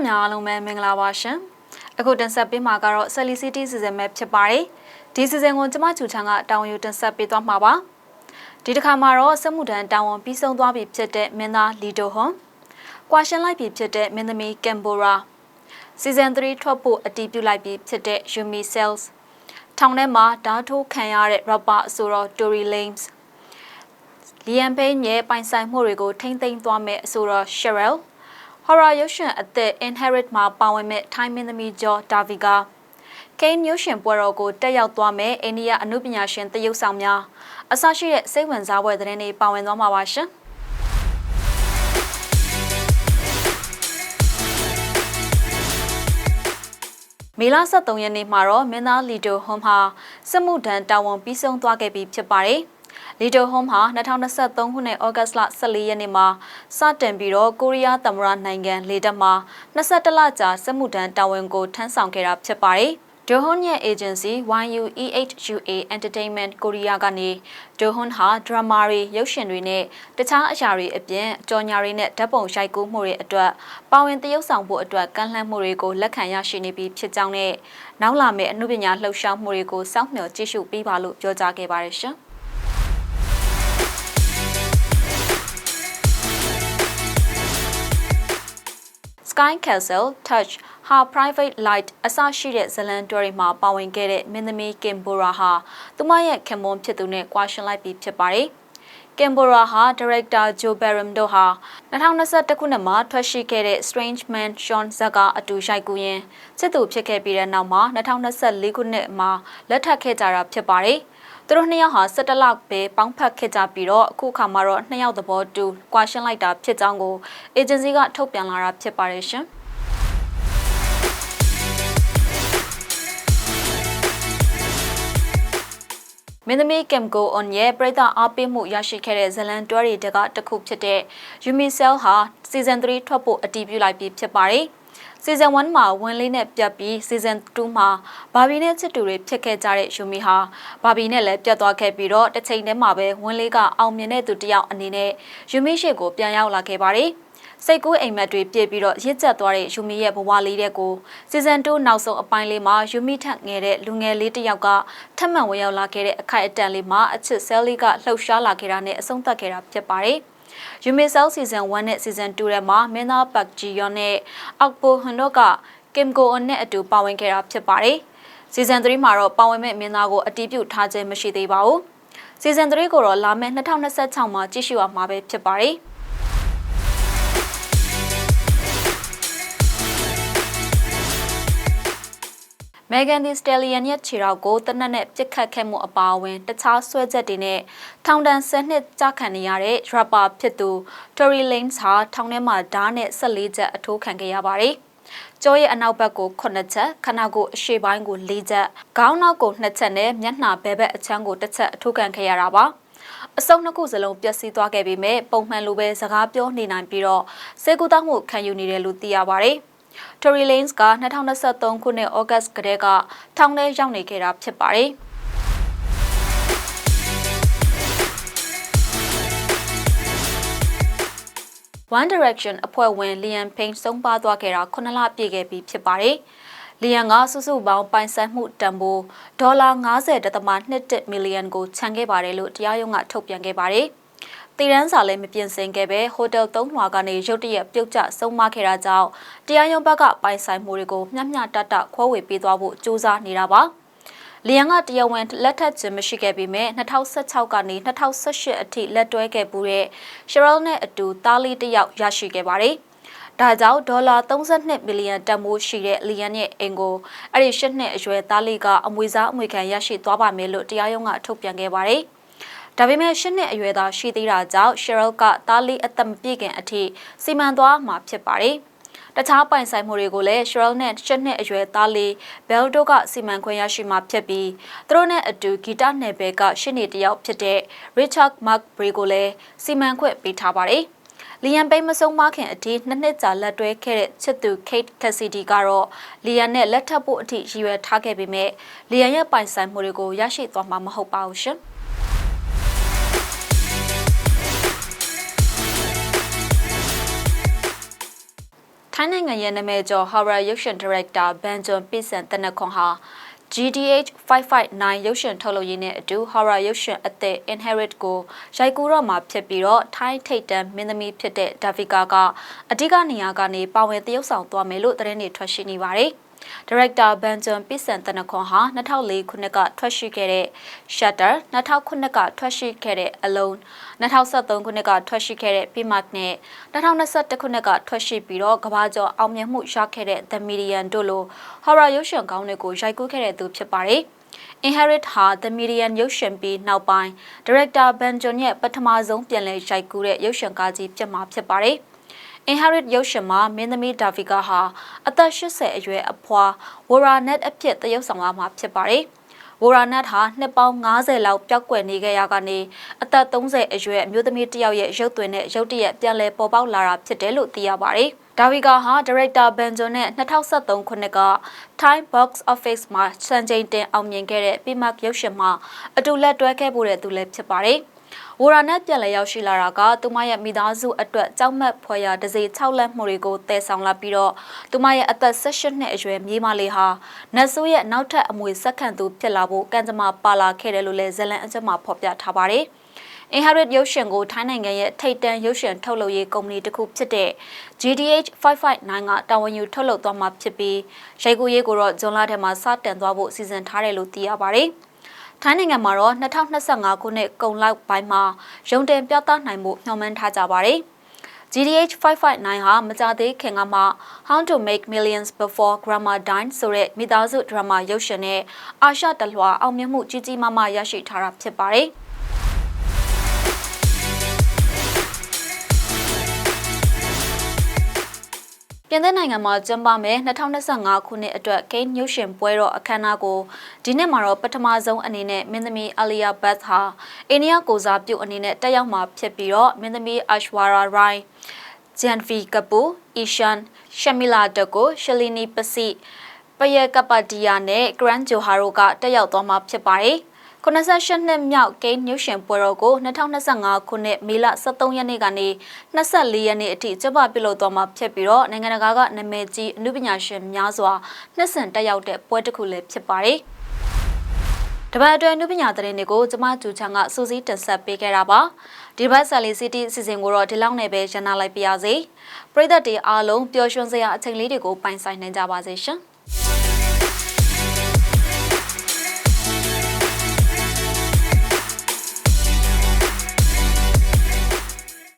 သက်များအားလုံးပဲမင်္ဂလာပါရှင်အခုတင်ဆက်ပေးမှာကတော့ Celicity စီစဉ်မဲ့ဖြစ်ပါတယ်ဒီစီစဉ်ကိုကျမချူချန်ကတာဝန်ယူတင်ဆက်ပေးသွားမှာပါဒီတစ်ခါမှာတော့စက်မှုထမ်းတာဝန်ပြီးဆုံးသွားပြီဖြစ်တဲ့မင်းသားလီတိုဟွန်ကွာရှင်းလိုက်ပြီဖြစ်တဲ့မင်းသမီးကင်ဘိုရာစီဇန်3ထွက်ဖို့အတည်ပြုလိုက်ပြီဖြစ်တဲ့ Yumi Cells ထောင်ထဲမှာဓာတ်ထိုးခံရတဲ့ rapper အဆိုတော် Tory Lanez လီယန်ပိန်းရဲ့ပိုင်ဆိုင်မှုတွေကိုထိမ့်သိမ်းသွားမဲ့အဆိုတော် Cheryl horror ရုပ်ရှင်အသက် Inherit မှာပါဝင်မဲ့ထိုင်းမင်းသမီးကျော်ဒါဗီကာကိန်းရုပ်ရှင်ပွဲတော်ကိုတက်ရောက်သွားမဲ့အိန္ဒိယအမှုပညာရှင်တရုတ်ဆောင်များအစရှိတဲ့စိတ်ဝင်စားပွဲသတင်းတွေပါဝင်သွားမှာပါရှင်မေလ23ရက်နေ့မှာတော့မင်းသားလီတိုဟွန်ဟာစစ်မှုထမ်းတာဝန်ပြီးဆုံးသွားခဲ့ပြီဖြစ်ပါတယ်။ လီတိုဟွန်ဟာ2023ခုနှစ်ဩဂတ်လ14ရက်နေ့မှာစတင်ပြီးတော့ကိုရီးယားသမ္မတနိုင်ငံလေတပ်မှာ22လကြာစစ်မှုထမ်းတာဝန်ကိုထမ်းဆောင်ခဲ့တာဖြစ်ပါတယ်။ဒိုဟွန်ရဲ့ agency YUEHUA Entertainment Korea ကနေဒိုဟွန်ဟာဒရမာတွေရုပ်ရှင်တွေနဲ့တခြားအရာတွေအပြင်ကြော်ညာတွေနဲ့ဓာတ်ပုံရိုက်ကူးမှုတွေအတွက်ပါဝင်သရုပ်ဆောင်ဖို့အတွက်ကန့်လန့်မှုတွေကိုလက်ခံရရှိနေပြီးဖြစ်ကြောင်းနဲ့နောက်လာမယ့်အမှုပညာလှုပ်ရှားမှုတွေကိုစောင့်မျှော်ကြည့်ရှုပေးပါလို့ပြောကြားခဲ့ပါတယ်ရှင်။ Sky Castle, Touch, Ha Private Light အစရှိတဲ့ဇလန်တွဲတွေမှာပါဝင်ခဲ့တဲ့မင်းသမီးကင်ဘိုရာဟာသူမရဲ့ခင်မွန်ဖြစ်သူနဲ့ကွာရှင်လိုက်ပြီးဖြစ်ပါတယ်။ကင်ဘိုရာဟာဒါရိုက်တာဂျိုဘယ်ရမ်တို့ဟာ2021ခုနှစ်မှာထွက်ရှိခဲ့တဲ့ Strange Man Sean Zack ကအတူရိုက်ကူးရင်းစစ်သူဖြစ်ခဲ့ပြီးတဲ့နောက်မှာ2024ခုနှစ်မှာလက်ထပ်ခဲ့ကြတာဖြစ်ပါတယ်။ သူတို့နှစ်ယောက်ဟာ17လပဲပေါင်းဖက်ခဲ့ကြပြီးတော့အခုအခါမှာတော့နှစ်ယောက်သဘောတူကွာရှင်းလိုက်တာဖြစ်ကြောင်းကိုအေဂျင်စီကထုတ်ပြန်လာတာဖြစ်ပါတယ်ရှင်မင်းသမီးကမ်ကိုအွန်ရဲ့ပရိသတ်အားပေးမှုရရှိခဲ့တဲ့ဇလန်တွဲတွေကတစ်ခုဖြစ်တဲ့ Yumi Cell ဟာ Season 3ထွက်ဖို့အတည်ပြုလိုက်ပြီးဖြစ်ပါတယ်။ စီဇန်1မှာဝင်လေးနဲ့ပြတ်ပြီးစီဇန်2မှာဘာဘီနဲ့ချစ်တူတွေဖြစ်ခဲ့ကြတဲ့ယူမီဟာဘာဘီနဲ့လည်းပြတ်သွားခဲ့ပြီးတော့တစ်ချိန်တည်းမှာပဲဝင်လေးကအောင်မြင်တဲ့သူတယောက်အနေနဲ့ယူမီရှိကိုပြန်ရောက်လာခဲ့ပါတယ်စိတ်ကူးအိမ်မက်တွေပြည့်ပြီးတော့ရစ်ကျက်သွားတဲ့ယူမီရဲ့ဘဝလေးတဲ့ကိုစီဇန်2နောက်ဆုံးအပိုင်းလေးမှာယူမီထက်ငယ်တဲ့လူငယ်လေးတစ်ယောက်ကထပ်မံဝင်ရောက်လာခဲ့တဲ့အခိုက်အတန့်လေးမှာအချစ်ဆဲလီကလှုပ်ရှားလာခဲ့တာနဲ့အဆုံးသတ်ခဲ့တာဖြစ်ပါတယ်။ ယူမီဆယ်စီဇန်1နဲ့စီဇန်2ထဲမှာမင်းသားပတ်ဂျီယောနဲ့အောက်ပိုဟွန်တို့ကကင်ကိုအွန်နဲ့အတူပါဝင်ခဲ့တာဖြစ်ပါတယ်။စီဇန်3မှာတော့ပါဝင်မဲ့မင်းသားကိုအတီးပြုတ်ထားခြင်းမရှိသေးပါဘူး။စီဇန်3ကိုတော့လာမယ့်2026မှာကြည့်ရှုရမှာပဲဖြစ်ပါတယ်။ Megan Thee Stallion ရဲ့ခြေထောက်ကိုတနက်နဲ့ပြစ်ခတ်ခဲ့မှုအပါအဝင်တခြားဆွဲချက်တွေနဲ့ထောင်ဒဏ်10နှစ်ကြာခံနေရတဲ့ rapper ဖြစ်သူ Tory Lanez ဟာထောင်ထဲမှာဓာတ်နဲ့14ချက်အထိုးခံခဲ့ရပါတယ်။ကြောရဲ့အနောက်ဘက်ကို9ချက်ခနာကိုအရှေ့ပိုင်းကို4ချက်ခေါင်းနောက်ကို2ချက်နဲ့မျက်နှာဘဲဘက်အချမ်းကို1ချက်အထိုးခံခဲ့ရတာပါ။အစုံနှစ်ခုစလုံးပျက်စီးသွားခဲ့ပေမဲ့ပုံမှန်လိုပဲစကားပြောနေနိုင်ပြီးတော့စေကူတောက်မှုခံယူနေတယ်လို့သိရပါတယ်။ Tory Lanez က2023ခုနှစ်ဩဂတ်ကတည်းကထောင်ထဲရောက်နေခဲ့တာဖြစ်ပါတယ်။ One Direction အဖွဲ့ဝင် Liam Payne ဆုံးပါသွားခဲ့တာ9လပြည့်ခဲ့ပြီဖြစ်ပါတယ်။လီယန်ကစုစုပေါင်းပိုင်ဆိုင်မှုတန်ဖိုးဒေါ်လာ90.21မီလီယံကိုခြံခဲ့ပါတယ်လို့တရားရုံးကထုတ်ပြန်ခဲ့ပါတယ်။ တည်ရန်စာလည်းမပြင်ဆင်ခဲ့ပဲဟိုတယ်သုံးလွှာကနေရုတ်တရက်ပြုတ်ကျဆုံးမခဲ့တာကြောင့်တရားရုံးဘက်ကပိုင်ဆိုင်မှုတွေကိုမျှမျှတတခွဲဝေပေးသွားဖို့ကြိုးစားနေတာပါလီယန်ကတရားဝင်လက်ထပ်ခြင်းမရှိခဲ့ပေမဲ့2016ကနေ2018အထိလက်တွဲခဲ့ပူတဲ့ရှရယ်နဲ့အတူတားလီတယောက်ရရှိခဲ့ပါတယ်။ဒါကြောင့်ဒေါ်လာ32မီလီယံတန်ဖိုးရှိတဲ့လီယန်ရဲ့အင်ကိုအဲ့ဒီ၈နှစ်အရွယ်သားလေးကအမွေစားအမွေခံရရှိသွားပါမယ်လို့တရားရုံးကထုတ်ပြန်ခဲ့ပါတယ်။ ဒါပေမဲ့ရှစ်နှစ်အရွယ်သားရှိသေးတာကြောင့် Cheryl ကသားလေးအသက်မပြည့်ခင်အထိစီမံသွားမှာဖြစ်ပါတယ်။တခြားပိုင်ဆိုင်မှုတွေကိုလည်း Cheryl နဲ့ရှစ်နှစ်အရွယ်သားလေး Bell တို့ကစီမံခွင့်ရရှိမှာဖြစ်ပြီးသူတို့နဲ့အတူဂီတနယ်ပယ်ကရှစ်နေတယောက်ဖြစ်တဲ့ Richard Mark Bray ကိုလည်းစီမံခွင့်ပေးထားပါတယ်။လီယန်ပိန်မဆုံးမခင်အထိနှစ်နှစ်ကြာလက်တွဲခဲ့တဲ့ချစ်သူ Kate Cassidy ကတော့လီယန်နဲ့လက်ထပ်ဖို့အထိရည်ရွယ်ထားခဲ့ပေမဲ့လီယန်ရဲ့ပိုင်ဆိုင်မှုတွေကိုရရှိသွားမှာမဟုတ်ပါဘူးရှင်။ င်းနိုင်ငံရဲ့နာမည်ကျော် horror ရုပ်ရှင်ဒါရိုက်တာဘန်ဂျွန်ပစ်ဆန်တနခွန်ဟာ GDH 559ရုပ်ရှင်ထုတ်လုပ်ရင်းနဲ့အတူ horror ရုပ်ရှင်အသစ် Inherit ကိုရိုက်ကူးတော့မှာဖြစ်ပြီးတော့ထိုင်းထိတ်တန်းမင်းသမီးဖြစ်တဲ့ Davika ကအဓိကနေရာကနေပါဝင်သရုပ်ဆောင်သွားမယ်လို့သတင်းတွေထွက်ရှိနေပါတယ်။ ဒါရိုက်တာဘန်ဂျွန်ပစ်ဆန်တနခွန်ဟာ2004ခုနှစ်ကထွက်ရှိခဲ့တဲ့ Shutter 2009ခုနှစ်ကထွက်ရှိခဲ့တဲ့ Alone 2013ခုနှစ်ကထွက်ရှိခဲ့တဲ့ Pimark နဲ့2021ခုနှစ်ကထွက်ရှိပြီးတော့ကဘာကျော်အောင်မြင်မှုရခဲ့တဲ့ The Median တို့လို horror ရုပ်ရှင်ကောင်းတွေကိုရိုက်ကူးခဲ့တဲ့သူဖြစ်ပါတယ်။ Inherit ဟာ The Median ရုပ်ရှင်ပြီးနောက်ပိုင်း Director Ben John ရဲ့ပထမဆုံးပြန်လည်ရိုက်ကူးတဲ့ရုပ်ရှင်ကားကြီးဖြစ်မှာဖြစ်ပါတယ်။ Inherit ရုပ်ရှင်မှာမင်းသမီးဒါဗီကာဟာအသက်80အရွယ်အဖွာဝရာနက်အဖြစ်သရုပ်ဆောင်လာမှာဖြစ်ပါတယ်။ဝရာနက်ဟာနှစ်ပေါင်း90လောက်ပျောက်ကွယ်နေခဲ့ရကနေအသက်30အရွယ်အမျိုးသမီးတစ်ယောက်ရဲ့ရုပ်သွင်းတဲ့ရုပ်တရက်ပြန်လည်ပေါ်ပေါက်လာတာဖြစ်တယ်လို့သိရပါတယ်။ဒါဗီကာဟာဒါရိုက်တာဘန်ဂျွန်နဲ့2023ခုနှစ်က Time Box Office မှာစံချိန်တင်အောင်မြင်ခဲ့တဲ့ Pimark ရုပ်ရှင်မှာအတူလက်တွဲခဲ့ဖို့တဲ့သူလည်းဖြစ်ပါတယ်။ ဝရနက်ပြန်လည်ရောက်ရှိလာတာကသူမရဲ့မိသားစုအတွက်ကြောက်မက်ဖွယ်ရာဒဇေ6လက်မှုတွေကိုတည်ဆောင်လာပြီးတော့သူမရဲ့အသက်18နှစ်အရွယ်မြေးမလေးဟာနတ်ဆိုးရဲ့နောက်ထပ်အမွေဆက်ခံသူဖြစ်လာဖို့ကံကြမ္မာပါလာခဲ့တယ်လို့လည်းဇလန်အကျမဖော်ပြထားပါတယ်။ Inherit ရုပ်ရှင်ကိုထိုင်းနိုင်ငံရဲ့ထိပ်တန်းရုပ်ရှင်ထုတ်လုပ်ရေးကုမ္ပဏီတစ်ခုဖြစ်တဲ့ GDH 559ကတာဝန်ယူထုတ်လုပ်သွားမှာဖြစ်ပြီးရိုက်ကူးရေးကိုတော့ဇွန်လထဲမှာစတင်သွားဖို့စီစဉ်ထားတယ်လို့သိရပါတယ်။ ထိုင်းနိုင်ငံမှာတော့2025ခုနှစ်ကုန်လောက်ပိုင်းမှာရုံတင်ပြသနိုင်မှုညှော်မှန်းထားကြပါတယ်။ GDH 559ဟာမကြသေးခင်ကမှ How to Make Millions Before Grandma Died ဆိုတဲ့မိသားစုဒရမာရုပ်ရှင်နဲ့အာရှတလွှာအောင်မြင်မှုကြီးကြီးမားမားရရှိထားတာဖြစ်ပါတယ်။ ပြင်သစ်နိုင်ငံမှာကျင်းပမယ်2025ခုနှစ်အတွက်ဂိမ်းညှို့ရှင်ပွဲတော်အခမ်းအနားကိုဒီနှစ်မှာတော့ပထမဆုံးအနေနဲ့မင်းသမီးအလီယာဘတ်ဟာအိန္ဒိယကိုစားပြုအနေနဲ့တက်ရောက်မှာဖြစ်ပြီးတော့မင်းသမီးအရှဝါရာရိုင်းဂျန်ဖီကပူအီရှန်ရှမီလာတကိုရှလီနီပစီပယကပတီယာနဲ့ဂရန်ဂျိုဟာရိုကတက်ရောက်သွားမှာဖြစ်ပါတယ်။ 88နှစ်မြောက်ဂိမ်းညှို့ရှင်ပွဲတော်ကို2025ခုနှစ်မေလ23ရက်နေ့ကနေ24ရက်နေ့အထိကျင်းပပြုလုပ်သွားမှာဖြစ်ပြီးတော့နိုင်ငံတကာကနာမည်ကြီးအမှုပညာရှင်များစွာနှစ်ဆင်တက်ရောက်တဲ့ပွဲတစ်ခုလည်းဖြစ်ပါတယ်။တပတ်အတွင်းနုပညာသတင်းတွေကိုကျမကျူချန်ကစူးစီးတင်ဆက်ပေးခဲ့တာပါဒီဘက်ဆယ်လီစီတီအစီအစဉ်ကိုတော့ဒီလောက်နဲ့ပဲရန်နာလိုက်ပါရစေပရိသတ်တွေအားလုံးပျော်ရွှင်စရာအချိန်လေးတွေကိုပိုင်ဆိုင်နိုင်ကြပါစေရှင်